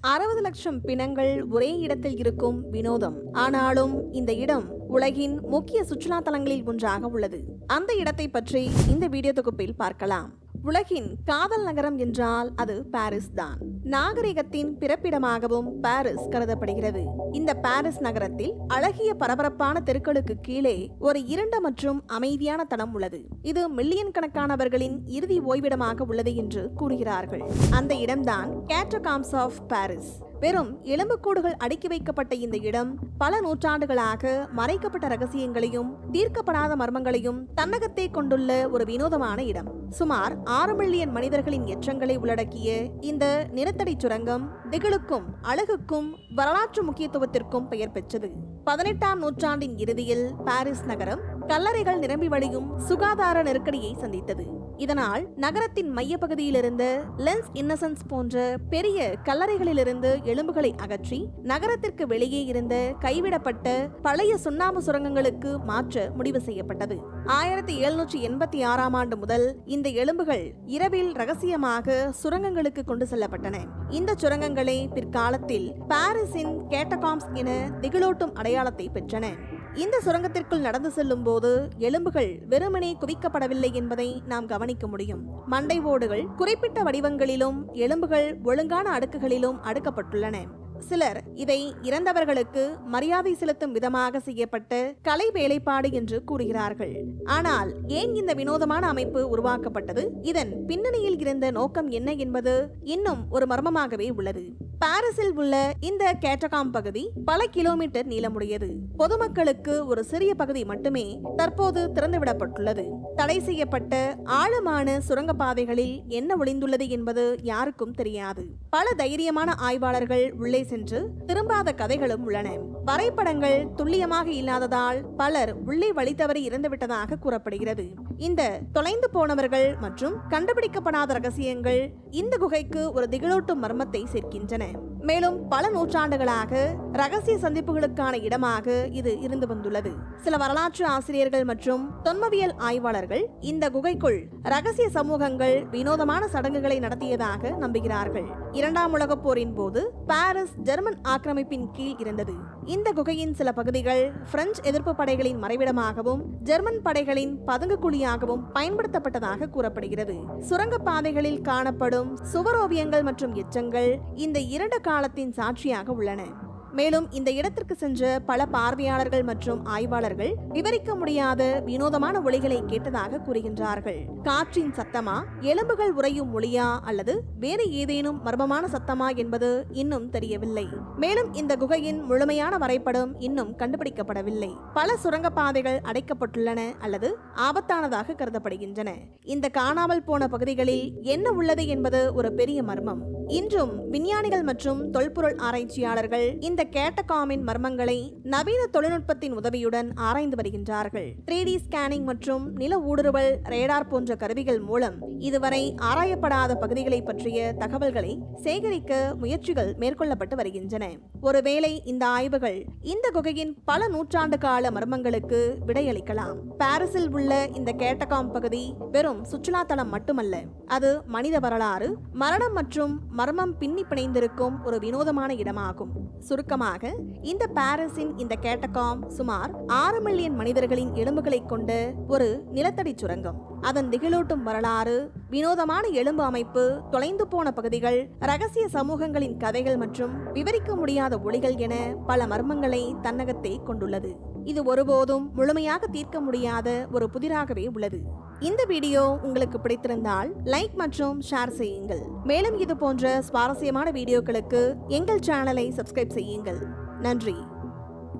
அறுபது லட்சம் பிணங்கள் ஒரே இடத்தில் இருக்கும் வினோதம். ஆனாலும் இந்த இடம் உலகின் முக்கிய சுற்றுலா தலங்களில் ஒன்றாக உள்ளது. அந்த இடத்தை பற்றி இந்த வீடியோ தொகுப்பில் பார்க்கலாம். உலகின் காதல் நகரம் என்றால் அது பாரிஸ் தான் நாகரிகத்தின் பிறப்பிடமாகவும் பாரிஸ் கருதப்படுகிறது. இந்த பாரிஸ் நகரத்தில் அழகிய பரபரப்பான தெருக்களுக்கு கீழே ஒரு இருண்ட மற்றும் அமைதியான தளம் உள்ளது. இது மில்லியன் கணக்கானவர்களின் இறுதி ஓய்விடமாக உள்ளது என்று கூறுகிறார்கள். அந்த இடம்தான் கேட்டகாம்ஸ் ஆஃப் பாரிஸ். வெறும் எலும்புக்கூடுகள் அடுக்கி வைக்கப்பட்ட இந்த இடம் பல நூற்றாண்டுகளாக மறைக்கப்பட்ட ரகசியங்களையும் தீர்க்கப்படாத மர்மங்களையும் தன்னகத்தே கொண்டுள்ள ஒரு வினோதமான இடம். சுமார் ஆறு மில்லியன் மனிதர்களின் எச்சங்களை உள்ளடக்கிய இந்த நிலத்தடி சுரங்கம் திகிலுக்கும் அழகுக்கும் வரலாற்று முக்கியத்துவத்திற்கும் பெயர் பெற்றது. பதினெட்டாம் நூற்றாண்டின் இறுதியில் பாரிஸ் நகரம் கல்லறைகள் நிரம்பி வழியும் சுகாதார நெருக்கடியை சந்தித்தது. இதனால் நகரத்தின் மையப்பகுதியிலிருந்து லென்ஸ் இன்னசென்ஸ் போன்ற பெரிய கல்லறைகளிலிருந்து எலும்புகளை அகற்றி நகரத்திற்கு வெளியே இருந்த கைவிடப்பட்ட பழைய சுண்ணாம்பு சுரங்கங்களுக்கு மாற்ற முடிவு செய்யப்பட்டது. ஆயிரத்தி எழுநூற்றி எண்பத்தி ஆறாம் ஆண்டு முதல் இந்த எலும்புகள் இரவில் ரகசியமாக சுரங்கங்களுக்கு கொண்டு செல்லப்பட்டன. இந்த சுரங்கங்களே பிற்காலத்தில் பாரிஸின் கேட்டகாம்ஸ் என திகிலோட்டும் அடையாளத்தை பெற்றன. இந்த சுரங்கத்திற்குள் நடந்து செல்லும் போது எலும்புகள் வெறுமனே குவிக்கப்படவில்லை என்பதை நாம் கவனிக்க முடியும். மண்டை ஓடுகள் குறிப்பிட்ட வடிவங்களிலும் எலும்புகள் ஒழுங்கான அடுக்குகளிலும் அடுக்கப்பட்டுள்ளன. சிலர் இதை இறந்தவர்களுக்கு மரியாதை செலுத்தும் விதமாக செய்யப்பட்ட கலை வேலைப்பாடு என்று கூறுகிறார்கள். ஆனால் ஏன் இந்த வினோதமான அமைப்பு உருவாக்கப்பட்டது? இதன் பின்னணியில் இருந்த நோக்கம் என்ன என்பது இன்னும் ஒரு மர்மமாகவே உள்ளது. பாரிஸில் உள்ள இந்த கேட்டகாம் பகுதி பல கிலோமீட்டர் நீளமுடையது. பொதுமக்களுக்கு ஒரு சிறிய பகுதி மட்டுமே தற்போது திறந்துவிடப்பட்டுள்ளது. தடை செய்யப்பட்ட ஆழமான சுரங்கப்பாதைகளில் என்ன ஒளிந்துள்ளது என்பது யாருக்கும் தெரியாது. பல தைரியமான ஆய்வாளர்கள் உள்ளே சென்று திரும்பாத கதைகளும் உள்ளன. வரைபடங்கள் துல்லியமாக இல்லாததால் பலர் உள்ளே வழி தவறி இறந்துவிட்டதாக கூறப்படுகிறது. இந்த தொலைந்து போனவர்கள் மற்றும் கண்டுபிடிக்கப்படாத ரகசியங்கள் இந்த குகைக்கு ஒரு திகிலூட்டும் மர்மத்தை சேர்க்கின்றன. மேலும் பல நூற்றாண்டுகளாக ரகசிய சந்திப்புகளுக்கான இடமாக இது இருந்து வந்துள்ளது. சில வரலாற்று ஆசிரியர்கள் மற்றும் தொன்மவியல் ஆய்வாளர்கள் இந்த குகைக்குள் ரகசிய சமூகங்கள் வினோதமான சடங்குகளை நடத்தியதாக நம்புகிறார்கள். இரண்டாம் உலகப் போரின் போது பாரிஸ் ஜெர்மன் ஆக்கிரமிப்பின் கீழ் இருந்தது. இந்த குகையின் சில பகுதிகள் பிரெஞ்சு எதிர்ப்பு படைகளின் மறைவிடமாகவும் ஜெர்மன் படைகளின் பதுங்கு குழியாகவும் பயன்படுத்தப்பட்டதாக கூறப்படுகிறது. சுரங்க பாதைகளில் காணப்படும் சுவரோவியங்கள் மற்றும் எச்சங்கள் இந்த இரண்டு காலத்தின் சாட்சியாக உள்ளன. மேலும் இந்த இடத்திற்கு சென்ற பல பார்வையாளர்கள் மற்றும் ஆய்வாளர்கள் விவரிக்க முடியாத வினோதமான ஒளிகளை கேட்டதாக கூறுகின்றார்கள். காற்றின் சத்தமா எலும்புகள் உறையும் ஒளியா அல்லது வேறு ஏதேனும் மர்மமான சத்தமா என்பது இன்னும் தெரியவில்லை. மேலும் இந்த குகையின் முழுமையான வரைபடம் இன்னும் கண்டுபிடிக்கப்படவில்லை. பல சுரங்கப்பாதைகள் அடைக்கப்பட்டுள்ளன அல்லது ஆபத்தானதாக கருதப்படுகின்றன. இந்த காணாமல் போன பகுதிகளில் என்ன உள்ளது என்பது ஒரு பெரிய மர்மம். இன்றும் விஞ்ஞானிகள் மற்றும் தொல்பொருள் ஆராய்ச்சியாளர்கள் இந்த கேட்டகாமின் மர்மங்களை நவீன தொழில்நுட்பத்தின் உதவியுடன் ஆராய்ந்து வருகின்றார்கள். த்ரீ டி ஸ்கேனிங் மற்றும் நில ஊடுருவல் ரேடார் போன்ற கருவிகள் மூலம் இதுவரை ஆராயப்படாத பகுதிகளை பற்றிய தகவல்களை சேகரிக்க முயற்சிகள் மேற்கொள்ளப்பட்டு வருகின்றன. ஒருவேளை இந்த ஆய்வுகள் இந்த குகையின் பல நூற்றாண்டு கால மர்மங்களுக்கு விடையளிக்கலாம். பாரிஸில் உள்ள இந்த கேட்டகாம் பகுதி வெறும் சுற்றுலா தலம் மட்டுமல்ல அது மனித வரலாறு மரணம் மற்றும் மர்மம் பின்னி பிணைந்திருக்கும் ஒரு வினோதமான இடமாகும். சுருக்க சுருக்கமாக இந்த பாரிஸின் இந்த கேட்டகாம் சுமார் ஆறு மில்லியன் மனிதர்களின் எலும்புகளை கொண்ட ஒரு நிலத்தடி சுரங்கம். அதன் திகிலூட்டும் வரலாறு வினோதமான எலும்பு அமைப்பு தொலைந்து போன பகுதிகள் ரகசிய சமூகங்களின் கதைகள் மற்றும் விவரிக்க முடியாத ஒளிகள் என பல மர்மங்களை தன்னகத்தை கொண்டுள்ளது. இது ஒருபோதும் முழுமையாக தீர்க்க முடியாத ஒரு புதிராகவே உள்ளது. இந்த வீடியோ உங்களுக்கு பிடித்திருந்தால் லைக் மற்றும் ஷேர் செய்யுங்கள். மேலும் இது போன்ற சுவாரஸ்யமான வீடியோக்களுக்கு எங்கள் சேனலை சப்ஸ்கிரைப் செய்யுங்கள். நன்றி.